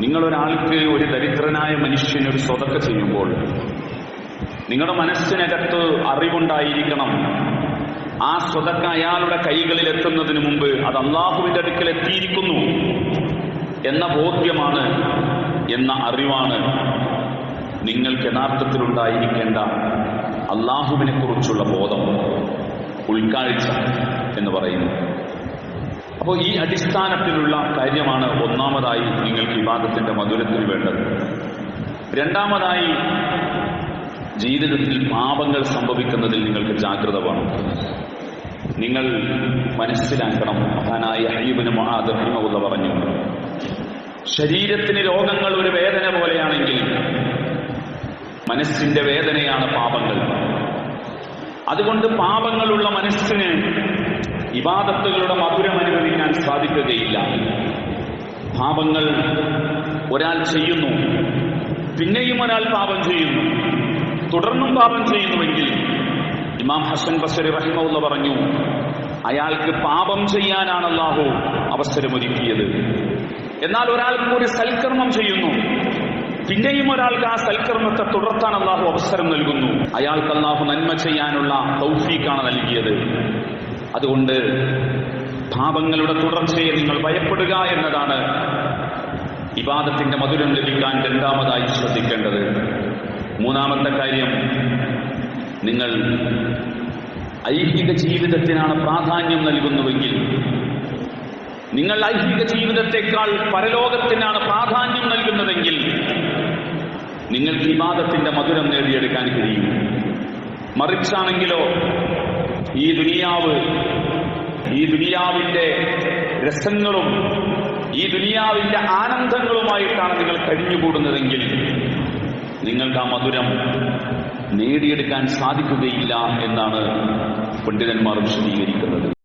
നിങ്ങളൊരാൾക്ക് ഒരു ദരിദ്രനായ മനുഷ്യന് ഒരു സ്വതക്ക ചെയ്യുമ്പോൾ നിങ്ങളുടെ മനസ്സിനകത്ത് അറിവുണ്ടായിരിക്കണം. ആ സ്വതക്ക അയാളുടെ കൈകളിൽ എത്തുന്നതിന് മുമ്പ് അത് അള്ളാഹുവിന്റെ അടുക്കൽ എത്തിയിരിക്കുന്നു എന്ന ബോധ്യമാണ് എന്ന അറിവാണ് നിങ്ങൾക്ക് യഥാർത്ഥത്തിലുണ്ടായിരിക്കേണ്ട അള്ളാഹുവിനെ കുറിച്ചുള്ള ബോധം ഉൾക്കാഴ്ച എന്ന് പറയുന്നു അപ്പോൾ ഈ അടിസ്ഥാനത്തിലുള്ള കാര്യമാണ് ഒന്നാമതായി നിങ്ങൾക്ക് വിവാദത്തിന്റെ മധുരത്തിൽ വേണ്ടത്. രണ്ടാമതായി ജീവിതത്തിൽ പാപങ്ങൾ സംഭവിക്കുന്നതിൽ നിങ്ങൾക്ക് ജാഗ്രത വേണം. നിങ്ങൾ മനസ്സിലാക്കണം. മഹാനായ ഹൈബിന് മഹാദർഹിമുള്ള പറഞ്ഞു. ശരീരത്തിന് രോഗങ്ങൾ ഒരു വേദന പോലെയാണെങ്കിൽ മനസ്സിന്റെ വേദനയാണ് പാപങ്ങൾ. അതുകൊണ്ട് പാപങ്ങളുള്ള മനസ്സിന് ഇബാദത്തുകളുടെ മധുരം അനുഭവിക്കാൻ സാധിക്കുകയില്ല. പാപങ്ങൾ ഒരാൾ ചെയ്യുന്നു പിന്നെയും ഒരാൾ പാപം ചെയ്യുന്നു. തുടർന്നും പാപം ചെയ്യുന്നുവെങ്കിൽ ഇമാം ഹസൻ ബസരി റഹിമുള്ള പറഞ്ഞു അയാൾക്ക് പാപം ചെയ്യാനാണ് അള്ളാഹു അവസരമൊരുക്കിയത്. എന്നാൽ ഒരാൾക്ക് ഒരു സൽക്കർമ്മം ചെയ്യുന്നു പിന്നെയും ഒരാൾക്ക് ആ സൽക്കർമ്മത്തെ തുടർത്താൻ അള്ളാഹു അവസരം നൽകുന്നു. അയാൾക്ക് അള്ളാഹു നന്മ ചെയ്യാനുള്ള തൗഫീക്കാണ് നൽകിയത്. അതുകൊണ്ട് പാപങ്ങളുടെ തുടർച്ചയെ നിങ്ങൾ ഭയപ്പെടുക എന്നതാണ് വിവാദത്തിന്റെ മധുരം ലഭിക്കാൻ രണ്ടാമതായി ശ്രദ്ധിക്കേണ്ടത്. മൂന്നാമത്തെ കാര്യം നിങ്ങൾ ഐഹിക ജീവിതത്തിനാണ് പ്രാധാന്യം നൽകുന്നുവെങ്കിൽ നിങ്ങൾ ഐഹിക ജീവിതത്തെക്കാൾ പരലോകത്തിനാണ് പ്രാധാന്യം നൽകുന്നതെങ്കിൽ നിങ്ങൾക്ക് വിവാദത്തിന്റെ മധുരം നേടിയെടുക്കാൻ കഴിയും. മറിച്ചാണെങ്കിലോ ഈ ദുനിയാവ് ഈ ദുനിയാവിന്റെ രസങ്ങളും ഈ ദുനിയാവിന്റെ ആനന്ദങ്ങളുമായിട്ടാണ് നിങ്ങൾ കഴിഞ്ഞുകൂടുന്നതെങ്കിൽ നിങ്ങൾക്ക് ആ മധുരം നേടിയെടുക്കാൻ സാധിക്കുകയില്ല എന്നാണ് പണ്ഡിതന്മാർ വിശദീകരിക്കുന്നത്.